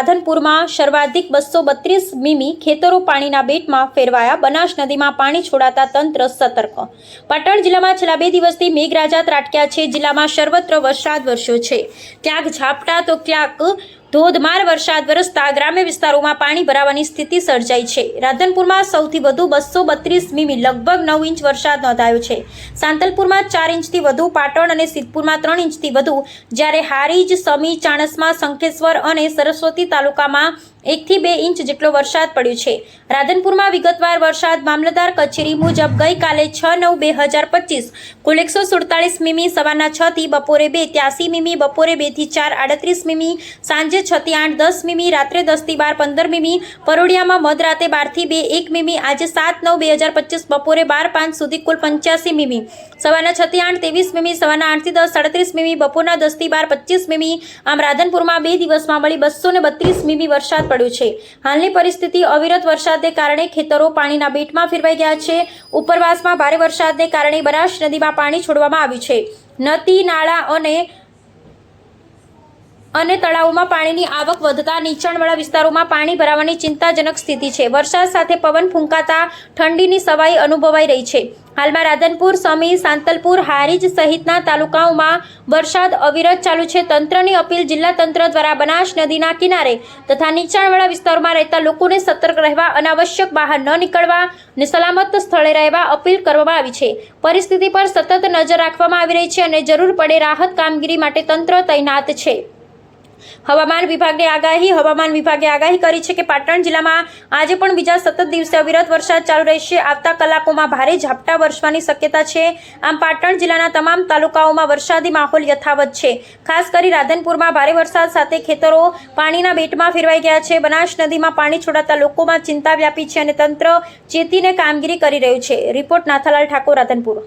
રાધનપુરમાં સર્વાધિક બસો બત્રીસ મીમી ખેતરો પાણીના બેટમાં ફેરવાયા. બનાસ નદીમાં પાણી છોડાતા તંત્ર સતર્ક. પાટણ જિલ્લામાં છેલ્લા બે દિવસથી મેઘરાજા ત્રાટક્યા છે. જિલ્લામાં સર્વત્ર વરસાદ વરસ્યો છે. ક્યાંક ઝાપટા તો ક્યાંક ધોધમાર વરસાદ વરસતા ગ્રામ્ય વિસ્તારોમાં પાણી ભરાવાની સ્થિતિ સર્જાઈ છે. રાધનપુરમાં સૌથી વધુ બસો બત્રીસ મીમી લગભગ નવ ઇંચ વરસાદ નોંધાયો છે. સાંતલપુરમાં ચાર ઇંચથી વધુ, પાટણ અને સિદ્ધપુરમાં ત્રણ ઇંચથી વધુ, જ્યારે હારીજ, સમી, ચાણસમાં શંખેશ્વર અને સરસ્વતી તાલુકામાં એકથી બે ઇંચ જેટલો વરસાદ પડ્યો છે. રાધનપુરમાં વિગતવાર વરસાદ મામલતદાર કચેરી મુજબ ગઈકાલે છ નવ બે હજાર પચીસ, કુલ એકસો સુડતાલીસ મીમી સવારના છથી બપોરે બે, ત્યાસી મીમી બપોરે બેથી ચાર આડત્રીસ મીમી સાંજે છ થી આઠ દસ મીમી, રાત્રે દસથી બાર પંદર મીમી પરોડિયામાં મધરાતે બારથી બે એક મીમી, આજે સાત નવ બે હજાર પચીસ, બપોરે બાર પાંચ સુધી કુલ પંચ્યાસી મીમી. સવારના છ થી આઠ ત્રેવીસ મીમી, સવારના આઠથી દસ સાડત્રીસ મીમી, બપોરના દસથી બાર પચીસ મીમી. આમ રાધનપુરમાં બે દિવસમાં મળી બસો ને બત્રીસ મીમી વરસાદ પડ્યો છે. હાલની પરિસ્થિતિ અવિરત વરસાદને કારણે ખેતરો પાણીના બેટમાં ફેરવાઈ ગયા છે. ઉપરવાસમાં ભારે વરસાદને કારણે બનાસ નદીમાં પાણી છોડવામાં આવ્યું છે. નદી, નાળા અને અને તળાવોમાં પાણીની આવક વધતા નીચાણવાળા વિસ્તારોમાં પાણી ભરાવાની ચિંતાજનક સ્થિતિ છે. વરસાદ સાથે પવન ફૂંકાતા ઠંડીની સવાઈ અનુભવાઈ રહી છે. હાલમાં રાધનપુર, સમી, સાંતલપુર, હારીજ સહિતના તાલુકાઓમાં વરસાદ અવિરત ચાલુ છે. તંત્રની અપીલ જિલ્લા તંત્ર દ્વારા બનાસ નદીના કિનારે તથા નીચાણવાળા વિસ્તારોમાં રહેતા લોકોને સતર્ક રહેવા, અનાવશ્યક બહાર ન નીકળવા અને સલામત સ્થળે રહેવા અપીલ કરવામાં આવી છે. પરિસ્થિતિ પર સતત નજર રાખવામાં આવી રહી છે અને જરૂર પડે રાહત કામગીરી માટે તંત્ર તૈનાત છે. હવામાન વિભાગે આગાહી, હવામાન વિભાગે આગાહી કરી છે કે પાટણ જિલ્લામાં આજે પણ બીજા સતત દિવસે અવિરત વરસાદ ચાલુ રહેશે. આવતા કલાકોમાં ભારે ઝાપટા વરસવાની શક્યતા છે. આમ પાટણ જિલ્લાના તમામ તાલુકાઓમાં વરસાદી માહોલ યથાવત છે. ખાસ કરી રાધનપુરમાં ભારે વરસાદ સાથે ખેતરો પાણીના બેટમાં ફેરવાઈ ગયા છે. બનાસ નદીમાં પાણી છોડાતા લોકોમાં ચિંતા વ્યાપી છે અને તંત્ર ચેતીને કામગીરી કરી રહ્યું છે. રિપોર્ટ નાથાલાલ ઠાકોર, રાધનપુર.